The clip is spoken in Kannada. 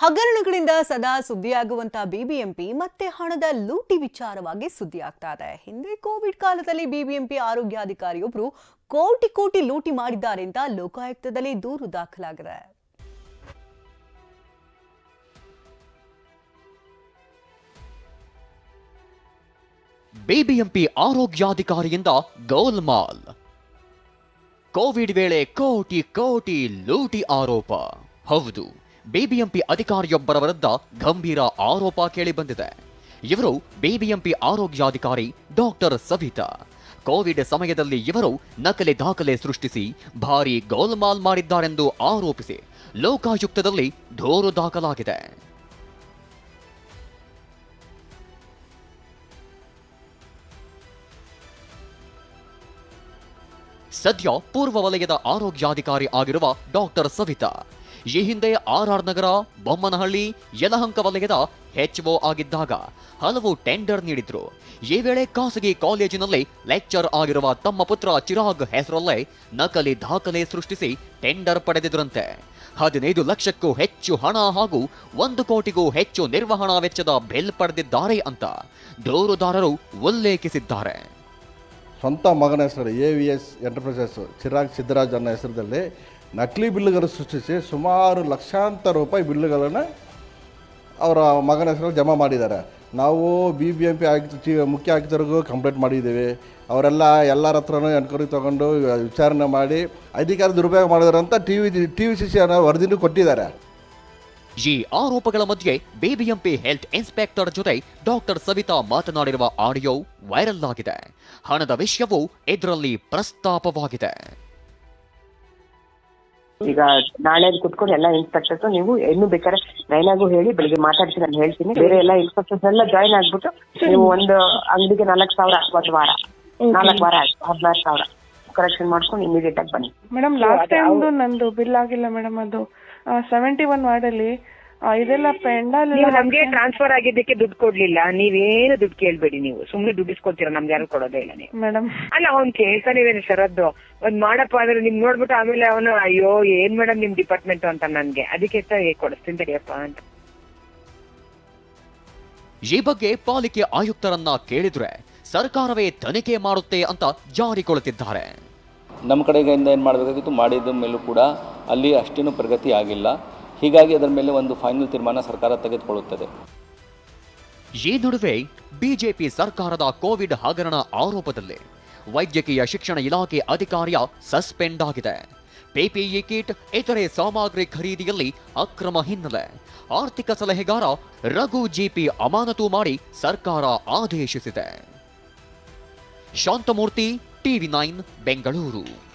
ಹಗರಣಗಳಿಂದ ಸದಾ ಸುದ್ದಿಯಾಗುವಂತಹ ಬಿಬಿಎಂಪಿ ಮತ್ತೆ ಹಣದ ಲೂಟಿ ವಿಚಾರವಾಗಿ ಸುದ್ದಿ ಆಗ್ತಾ ಇದೆ ಹಿಂದೆ ಕೋವಿಡ್ ಕಾಲದಲ್ಲಿ ಬಿಬಿಎಂಪಿ ಆರೋಗ್ಯಾಧಿಕಾರಿಯೊಬ್ಬರು ಕೋಟಿ ಕೋಟಿ ಲೂಟಿ ಮಾಡಿದ್ದಾರೆ ಅಂತ ಲೋಕಾಯುಕ್ತದಲ್ಲಿ ದೂರು ದಾಖಲಾಗಿದೆ. ಬಿಬಿಎಂಪಿ ಆರೋಗ್ಯಾಧಿಕಾರಿಯಿಂದ ಗೋಲ್ಮಾಲ್. ಕೋವಿಡ್ ವೇಳೆ ಕೋಟಿ ಕೋಟಿ ಲೂಟಿ ಆರೋಪ. ಹೌದು. ಬಿಬಿಎಂಪಿ ಅಧಿಕಾರಿಯೊಬ್ಬರ ವಿರುದ್ಧ ಗಂಭೀರ ಆರೋಪ ಕೇಳಿಬಂದಿದೆ. ಇವರು ಬಿಬಿಎಂಪಿ ಆರೋಗ್ಯಾಧಿಕಾರಿ ಡಾಕ್ಟರ್ ಸವಿತಾ. ಕೋವಿಡ್ ಸಮಯದಲ್ಲಿ ಇವರು ನಕಲಿ ದಾಖಲೆ ಸೃಷ್ಟಿಸಿ ಭಾರಿ ಗೋಲ್ಮಾಲ್ ಮಾಡಿದ್ದಾರೆಂದು ಆರೋಪಿಸಿ ಲೋಕಾಯುಕ್ತದಲ್ಲಿ ದೂರು ದಾಖಲಾಗಿದೆ. ಸದ್ಯ ಪೂರ್ವ ವಲಯದ ಆರೋಗ್ಯಾಧಿಕಾರಿ ಆಗಿರುವ ಡಾಕ್ಟರ್ ಸವಿತಾ ಈ ಹಿಂದೆ ಆರ್ ನಗರ, ಬೊಮ್ಮನಹಳ್ಳಿ, ಯಲಹಂಕ ವಲಯದ ಎಚ್ಒ ಆಗಿದ್ದಾಗ ಹಲವು ಟೆಂಡರ್ ನೀಡಿದ್ರು. ಈ ವೇಳೆ ಖಾಸಗಿ ಕಾಲೇಜಿನಲ್ಲಿ ಲೆಕ್ಚರ್ ಆಗಿರುವ ತಮ್ಮ ಪುತ್ರ ಚಿರಾಗ್ ಹೆಸರಲ್ಲೇ ನಕಲಿ ದಾಖಲೆ ಸೃಷ್ಟಿಸಿ ಟೆಂಡರ್ ಪಡೆದಿದ್ರಂತೆ. ಹದಿನೈದು ಲಕ್ಷಕ್ಕೂ ಹೆಚ್ಚು ಹಣ ಹಾಗೂ ಒಂದು ಕೋಟಿಗೂ ಹೆಚ್ಚು ನಿರ್ವಹಣಾ ವೆಚ್ಚದ ಬಿಲ್ ಪಡೆದಿದ್ದಾರೆ ಅಂತ ದೂರುದಾರರು ಉಲ್ಲೇಖಿಸಿದ್ದಾರೆ. ಸ್ವಂತ ಮಗನ ಹೆಸರು A V S enterprises Chirag Siddaraj ಅನ್ನೋ ಹೆಸರದಲ್ಲಿ ನಕಲಿ ಬಿಲ್ಲುಗಳನ್ನು ಸೃಷ್ಟಿಸಿ ಸುಮಾರು ಲಕ್ಷಾಂತರ ರೂಪಾಯಿ ಬಿಲ್ಲುಗಳನ್ನು ಅವರ ಮಗನ ಹೆಸರಲ್ಲಿ ಜಮಾ ಮಾಡಿದ್ದಾರೆ. ನಾವು ಬಿ ಬಿ ಎಂ ಪಿ ಆಯುಕ್ತ ಮುಖ್ಯ ಆಯುಕ್ತರಿಗೂ ಕಂಪ್ಲೇಂಟ್ ಮಾಡಿದ್ದೀವಿ. ಅವರೆಲ್ಲ ಎಲ್ಲರ ಹತ್ರನೂ ಎನ್ಕ್ವೈರಿ ತೊಗೊಂಡು ವಿಚಾರಣೆ ಮಾಡಿ ಅಧಿಕಾರ ದುರುಪಯೋಗ ಮಾಡಿದಾರೆ ಅಂತ T V T V C C ಅನ್ನೋ ವರದಿನೂ ಕೊಟ್ಟಿದ್ದಾರೆ. ಈ ಆರೋಪಗಳ ಮಧ್ಯೆ ಬಿಬಿಎಂಪಿ ಹೆಲ್ತ್ ಇನ್ಸ್ಪೆಕ್ಟರ್ ಜೊತೆ ಡಾಕ್ಟರ್ ಸವಿತಾ ಮಾತನಾಡಿರುವ ಆಡಿಯೋ ವೈರಲ್ ಆಗಿದೆ. ಹಣದ ವಿಷಯವೂ ಇದರಲ್ಲಿ ಪ್ರಸ್ತಾಪವಾಗಿದೆ. ಈಗ ನಾಳೆ ಕುತ್ಕೊಂಡು ಎಲ್ಲ ಇನ್ಸ್ಪೆಕ್ಟರ್ಸ್ ನೀವು ಇನ್ನು ಬೇಕಾದ್ರೆ ನೈನಾಗೂ ಹೇಳಿ ಬೆಳಿಗ್ಗೆ ಮಾತಾಡ್ತೀನಿ ನಾನು ಹೇಳ್ತೀನಿ. ಬೇರೆ ಎಲ್ಲ ಇನ್ಸ್ಪೆಕ್ಟರ್ಸ್ ಎಲ್ಲ ಜಾಯಿನ್ ಆಗ್ಬಿಟ್ಟು ನೀವು ಒಂದು ಅಂಗಡಿಗೆ ನಾಲ್ಕು ಸಾವಿರ ಒಂದು ವಾರ. ನಾಲ್ಕು ವಾರ ಆಯ್ತು ಹದಿನಾರು ಸಾವಿರ. ಕರೆಕ್ಷನ್ ಮಾಡ್ಕೊಂಡು ಇಮಿಡಿಯೇಟ್ ಆಗಿ ಬನ್ನಿ. ಮೇಡಮ್ ಲಾಸ್ಟ್ ಟೈಮ್ ನಂದು ಬಿಲ್ ಆಗಿಲ್ಲ ಮೇಡಮ್ ಅದು ಸೆವೆಂಟಿ ಒನ್ ವಾರ್ಡಲ್ಲಿ ಆ, ಇದೆಲ್ಲ ಪೆಂಡಲ್ ನೀವು ನಮ್ಗೆ ಟ್ರಾನ್ಸ್ಫರ್ ಆಗಿದ್ದಕ್ಕೆ ದುಡ್ಡು ಕೊಡ್ಲಿಲ್ಲ. ನೀವೇನು ದುಡ್ಡು ಕೇಳ್ಬೇಡಿ ನೀವು. ಸುಮ್ನೆ ದುಡ್ಡು ಇಸ್ಕೊತೀರಾ? ನಮ್ಗೆ ಯಾರು ಕೊಡೋದೇ ಇಲ್ಲ ನೀವು. ಮೇಡಮ್. ಅಲ್ಲ ಅವ್ನ್ ಸರ್ ಅದು ಒಂದ್ ಮಾಡಪ್ಪ ಅಂದ್ರೆ ನಿಮ್ ನೋಡ್ಬಿಟ್ಟು ಆಮೇಲೆ ಅವನು ಅಯ್ಯೋ ಏನ್ ಮೇಡಮ್ ನಿಮ್ ಡಿಪಾರ್ಟ್ಮೆಂಟ್ ಅಂತ ನನ್ಗೆ. ಅದಕ್ಕೆ ತ- ಕೊಡಿಸ್ತೀನಿ ತಡಿಯಪ್ಪ ಅಂತ. ಈ ಬಗ್ಗೆ ಪಾಲಿಕೆ ಆಯುಕ್ತರನ್ನ ಕೇಳಿದ್ರೆ ಸರ್ಕಾರವೇ ತನಿಖೆ ಮಾಡುತ್ತೆ ಅಂತ ಜಾರಿಕೊಳ್ಳುತ್ತಿದ್ದಾರೆ ನಮ್ಮ ಕಡೆಗಿಂದ ಏನು ಮಾಡಬೇಕಾಗಿತ್ತು? ಮಾಡಿದ ಮೇಲೂ ಕೂಡ ಅಲ್ಲಿ ಅಷ್ಟೇನು ಪ್ರಗತಿ ಆಗಿಲ್ಲ. ಹೀಗಾಗಿ ಅದರ ಮೇಲೆ ಒಂದು ಫೈನಲ್ ತೀರ್ಮಾನ ಸರ್ಕಾರ ತೆಗೆದುಕೊಳ್ಳುತ್ತದೆ. ಈ ನಡುವೆ ಬಿಜೆಪಿ ಸರ್ಕಾರದ ಕೋವಿಡ್ ಹಗರಣ ಆರೋಪದಲ್ಲಿ ವೈದ್ಯಕೀಯ ಶಿಕ್ಷಣ ಇಲಾಖೆ ಅಧಿಕಾರಿಯ ಸಸ್ಪೆಂಡ್ ಆಗಿದೆ. ಪಿಪಿಇ ಕಿಟ್, ಇತರೆ ಸಾಮಗ್ರಿ ಖರೀದಿಯಲ್ಲಿ ಅಕ್ರಮ ಹಿನ್ನೆಲೆ. ಆರ್ಥಿಕ ಸಲಹೆಗಾರ ರಘು ಜಿಪಿ ಅಮಾನತು ಮಾಡಿ ಸರ್ಕಾರ ಆದೇಶಿಸಿದೆ. Shanthamurthy, TV nine, Bengaluru.